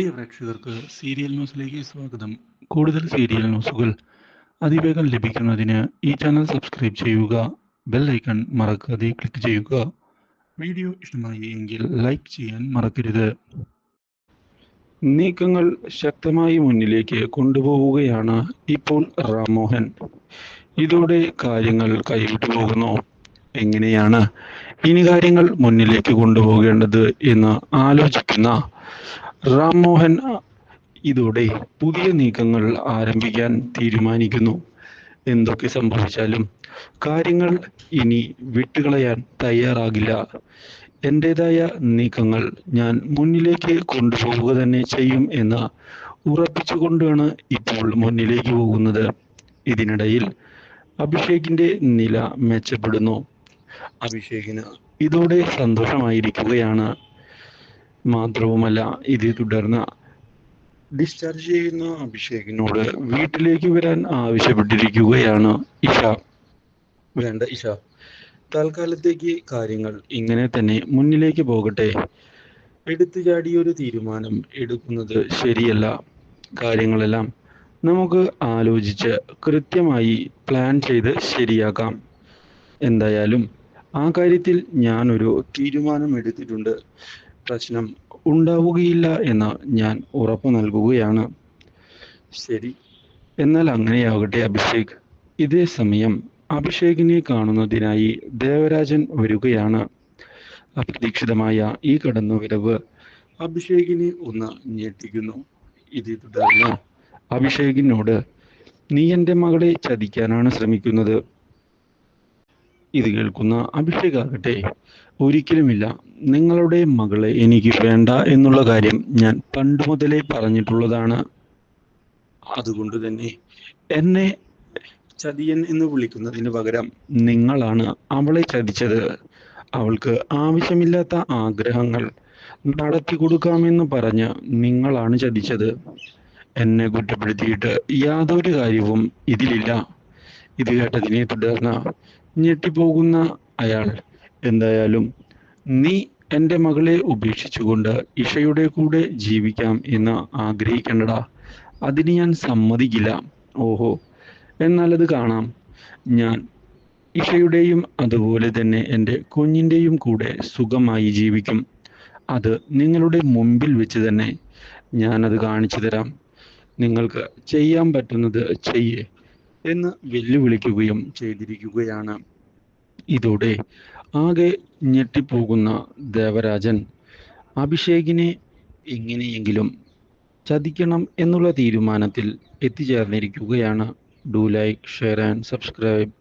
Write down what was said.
പ്രിയ പ്രേക്ഷകർക്ക് സീരിയൽ ന്യൂസിലേക്ക് സ്വാഗതം. കൂടുതൽ സീരിയൽ ന്യൂസുകൾ അതിവേഗം ലഭിക്കുന്നതിന് ഈ ചാനൽ സബ്സ്ക്രൈബ് ചെയ്യുക ബെൽ ഐക്കൺ മറക്കാതെ ക്ലിക്ക് ചെയ്യുക. വീഡിയോ ഇഷ്ടമായി എങ്കിൽ ലൈക്ക് ചെയ്യാൻ മറക്കരുത്. നീക്കങ്ങൾ ശക്തമായി മുന്നിലേക്ക് കൊണ്ടുപോവുകയാണ് ഇപ്പോൾ റാംമോഹൻ. ഇതോടെ കാര്യങ്ങൾ കൈവിട്ടു പോകുന്നു. എങ്ങനെയാണ് ഇനി കാര്യങ്ങൾ മുന്നിലേക്ക് കൊണ്ടുപോകേണ്ടത് എന്ന് ആലോചിക്കുന്ന റാംമോഹൻ ഇതോടെ പുതിയ നീക്കങ്ങൾ ആരംഭിക്കാൻ തീരുമാനിക്കുന്നു. എന്തൊക്കെ സംഭവിച്ചാലും കാര്യങ്ങൾ ഇനി വിട്ടുകളയാൻ തയ്യാറാകില്ല. എന്റെതായ നീക്കങ്ങൾ ഞാൻ മുന്നിലേക്ക് കൊണ്ടുപോവുക തന്നെ ചെയ്യും എന്ന് ഉറപ്പിച്ചുകൊണ്ടാണ് ഇപ്പോൾ മുന്നിലേക്ക് പോകുന്നത്. ഇതിനിടയിൽ അഭിഷേകിന്റെ നില മെച്ചപ്പെടുന്നു. അഭിഷേകിന് ഇതോടെ സന്തോഷമായിരിക്കുകയാണ്. മാത്രവുമല്ല ഇതേ തുടർന്ന് ഡിസ്ചാർജ് ചെയ്യുന്ന അഭിഷേകിനോട് വീട്ടിലേക്ക് വരാൻ ആവശ്യപ്പെട്ടിരിക്കുകയാണ് ഇഷ. വേണ്ട ഇഷ. തൽക്കാലത്തേക്ക് കാര്യങ്ങൾ ഇങ്ങനെ തന്നെ മുന്നിലേക്ക് പോകട്ടെ. എടുത്തു ചാടിയൊരു തീരുമാനം എടുക്കുന്നത് ശരിയല്ല. കാര്യങ്ങളെല്ലാം നമുക്ക് ആലോചിച്ച് കൃത്യമായി പ്ലാൻ ചെയ്ത് ശരിയാക്കാം. എന്തായാലും ആ കാര്യത്തിൽ ഞാനൊരു തീരുമാനം എടുത്തിട്ടുണ്ട്. പ്രശ്നം ഉണ്ടാവുകയില്ല എന്ന് ഞാൻ ഉറപ്പു നൽകുകയാണ്. ശരി. എന്നാൽ അങ്ങനെയാകട്ടെ അഭിഷേക്. ഇതേ സമയം അഭിഷേകിനെ കാണുന്നതിനായി ദേവരാജൻ വരികയാണ്. അപ്രതീക്ഷിതമായ ഈ കടന്നു വരവ് അഭിഷേകിനെ ഒന്ന് ഞെട്ടിക്കുന്നു. ഇതേ തുടർന്ന് അഭിഷേകിനോട് നീ എന്റെ മകളെ ചതിക്കാനാണ് ശ്രമിക്കുന്നത്. ഇത് കേൾക്കുന്ന അഭിഷേകാകട്ടെ. ഒരിക്കലുമില്ല. നിങ്ങളുടെ മകളെ എനിക്ക് വേണ്ട എന്നുള്ള കാര്യം ഞാൻ പണ്ട് മുതലേ പറഞ്ഞിട്ടുള്ളതാണ്. അതുകൊണ്ട് തന്നെ എന്നെ ചതിയൻ എന്ന് വിളിക്കുന്നതിന് പകരം നിങ്ങളാണ് അവളെ ചതിച്ചത്. അവൾക്ക് ആവശ്യമില്ലാത്ത ആഗ്രഹങ്ങൾ നടത്തി കൊടുക്കാമെന്ന് പറഞ്ഞ് നിങ്ങളാണ് ചതിച്ചത്. എന്നെ കുറ്റപ്പെടുത്തിയിട്ട് യാതൊരു കാര്യവും ഇതിലില്ല. ഇത് കേട്ടതിനെ തുടർന്ന് ഞെട്ടിപ്പോകുന്ന അയാൾ. എന്തായാലും നീ എന്റെ മകളെ ഉപേക്ഷിച്ചുകൊണ്ട് ഇഷയുടെ കൂടെ ജീവിക്കാം എന്ന് ആഗ്രഹിക്കണ്ടടാ. അതിന് ഞാൻ സമ്മതിക്കില്ല. ഓഹോ എന്നാൽ അത് കാണാം. ഞാൻ ഇഷയുടെയും അതുപോലെ തന്നെ എന്റെ കുഞ്ഞിന്റെയും കൂടെ സുഖമായി ജീവിക്കും. അത് നിങ്ങളുടെ മുമ്പിൽ വെച്ച് തന്നെ ഞാനത് കാണിച്ചു തരാം നിങ്ങൾക്ക് ചെയ്യാൻ പറ്റുന്നത് ചെയ്യേ. എന്ന് വെല്ലുവിളിക്കുകയും ചെയ്തിരിക്കുകയാണ്. ഇതോടെ ആകെ ഞെട്ടിപ്പോകുന്ന ദേവരാജൻ അഭിഷേകിനെ എങ്ങനെയെങ്കിലും ചതിക്കണം എന്നുള്ള തീരുമാനത്തിൽ എത്തിച്ചേർന്നിരിക്കുകയാണ്. Do like share and subscribe